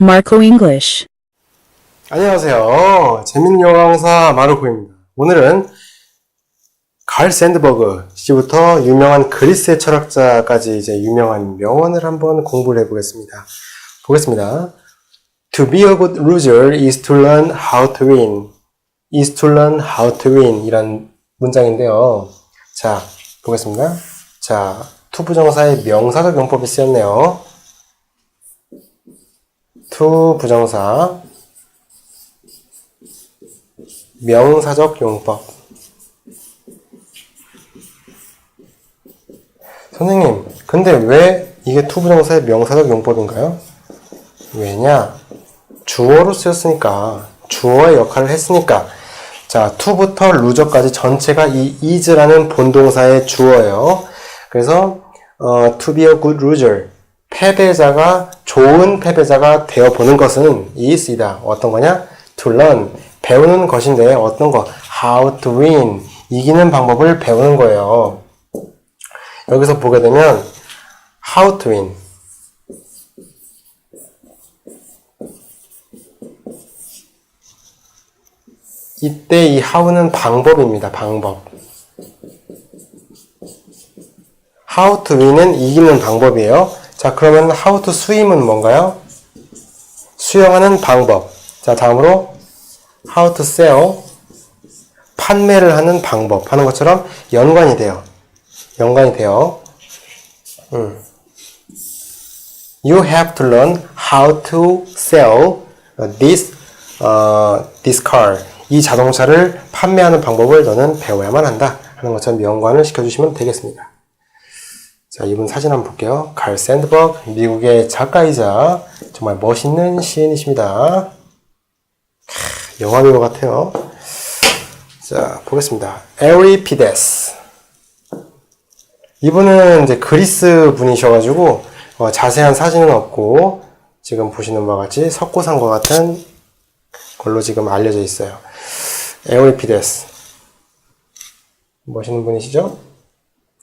Marco English. 안녕하세요. 재밌는 영어 강사 마르코입니다. 오늘은 칼 샌드버그 씨부터 유명한 그리스의 철학자까지 이제 유명한 명언을 한번 공부를 해보겠습니다. 보겠습니다. To be a good loser is to learn how to win. is to learn how to win. 이란 문장인데요. 자, 보겠습니다. 자, 투부정사의 명사적 용법이 쓰였네요. 투 부정사. 명사적 용법. 선생님 근데 왜 이게 투부정사의 명사적 용법인가요? 왜냐? 주어로 쓰였으니까 주어의 역할을 했으니까. 자 to부터 루저까지 전체가 이 is라는 본동사의 주어예요. 그래서 어, to be a good loser 패배자가 좋은 패배자가 되어 보는 것은 is이다. 어떤 거냐? to learn 배우는 것인데 어떤 거? how to win 이기는 방법을 배우는 거예요. 여기서 보게 되면 how to win 이때 이 how는 방법입니다. 방법. how to win은 이기는 방법이에요. 자, 그러면 how to swim은 뭔가요? 수영하는 방법. 자, 다음으로 how to sell 판매를 하는 방법 하는 것처럼 연관이 돼요. 연관이 돼요. 음. You have to learn how to sell this uh, this car. 이 자동차를 판매하는 방법을 너는 배워야만 한다. 하는 것처럼 연관을 시켜주시면 되겠습니다. 자, 이분 사진 한번 볼게요. 칼 샌드버그, 미국의 작가이자 정말 멋있는 시인이십니다. 캬, 영화 배우 같아요. 자, 보겠습니다. 에리피데스. 이분은 이제 그리스 분이셔가지고 어, 자세한 사진은 없고 지금 보시는 바와 같이 석고상과 같은 걸로 지금 알려져 있어요. 에리피데스. 멋있는 분이시죠?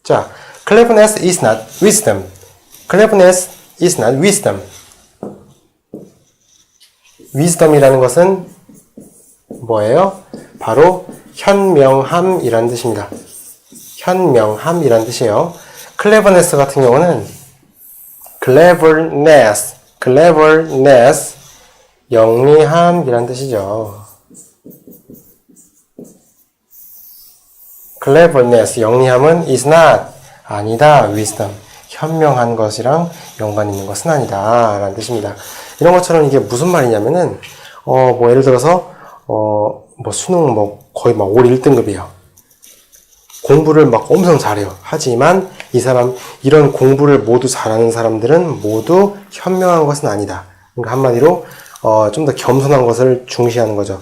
자, cleverness is not wisdom. cleverness is not wisdom. wisdom이라는 것은 뭐예요? 바로 현명함이라는 뜻입니다. 현명함이라는 뜻이에요. cleverness 같은 경우는 cleverness, cleverness, 영리함이라는 뜻이죠. Cleverness, 영리함은 is not, 아니다, wisdom, 현명한 것이랑 연관 있는 것은 아니다, 라는 뜻입니다. 이런 것처럼 이게 무슨 말이냐면은, 어, 뭐, 예를 들어서, 어, 뭐, 수능 뭐, 거의 막 올 1등급이에요. 공부를 막 엄청 잘해요. 하지만 이 사람, 이런 공부를 모두 잘하는 사람들은 모두 현명한 것은 아니다. 그러니까 한마디로, 어, 좀 더 겸손한 것을 중시하는 거죠.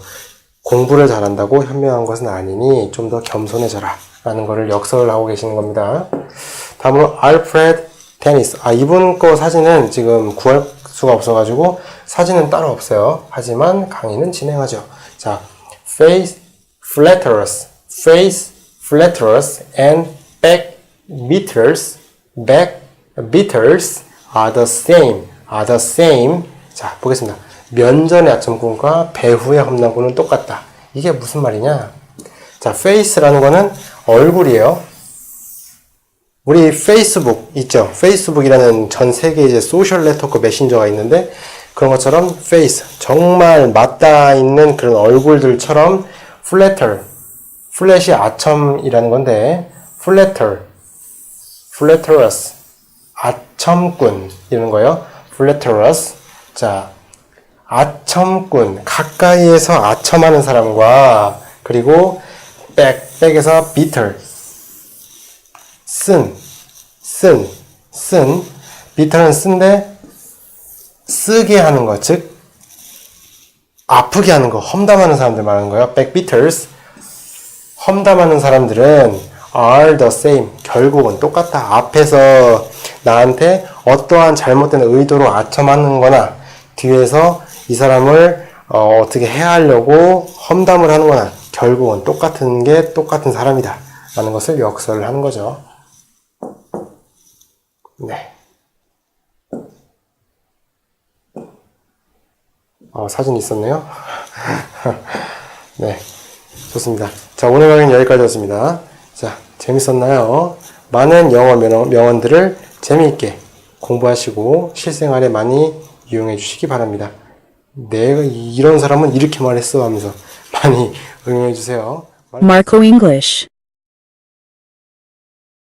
공부를 잘한다고 현명한 것은 아니니 좀 더 겸손해져라. 라는 거를 역설을 하고 계시는 겁니다. 다음으로 알프레드 테니스. 아, 이분 거 사진은 지금 구할 수가 없어가지고 사진은 따로 없어요. 하지만 강의는 진행하죠. 자, face flatterers, face flatterers and back beaters, back beaters are the same, are the same. 자, 보겠습니다. 면전의 아첨꾼과 배후의 험난꾼은 똑같다. 이게 무슨 말이냐? 자, face라는 거는 얼굴이에요. 우리 페이스북 있죠? 페이스북이라는 전 세계 이제 소셜 네트워크 메신저가 있는데 그런 것처럼 페이스 정말 맞닿아 있는 그런 얼굴들처럼 플래터 플랫이 아첨이라는 건데 플래터 플래터러스 아첨꾼 이런 거예요. 플래터러스 자 아첨꾼 가까이에서 아첨하는 사람과 그리고 백 백에서 비터 쓴, 쓴, 쓴, 비터는 쓴데 쓰게 하는 것, 즉 아프게 하는 거, 험담하는 사람들 말하는 거예요. backbeaters. 험담하는 사람들은 are the same. 결국은 똑같다. 앞에서 나한테 어떠한 잘못된 의도로 아첨하는 거나 뒤에서 이 사람을 어, 어떻게 해야 하려고 험담을 하는 거나 결국은 똑같은 게 똑같은 사람이다 라는 것을 역설을 하는 거죠. 네. 어, 사진 있었네요. 네. 좋습니다. 자, 오늘 강의는 여기까지였습니다. 자, 재밌었나요? 많은 영어 명언들을 재미있게 공부하시고 실생활에 많이 이용해 주시기 바랍니다. 내가 이런 사람은 이렇게 말했어 하면서 많이 응용해 주세요. Marco English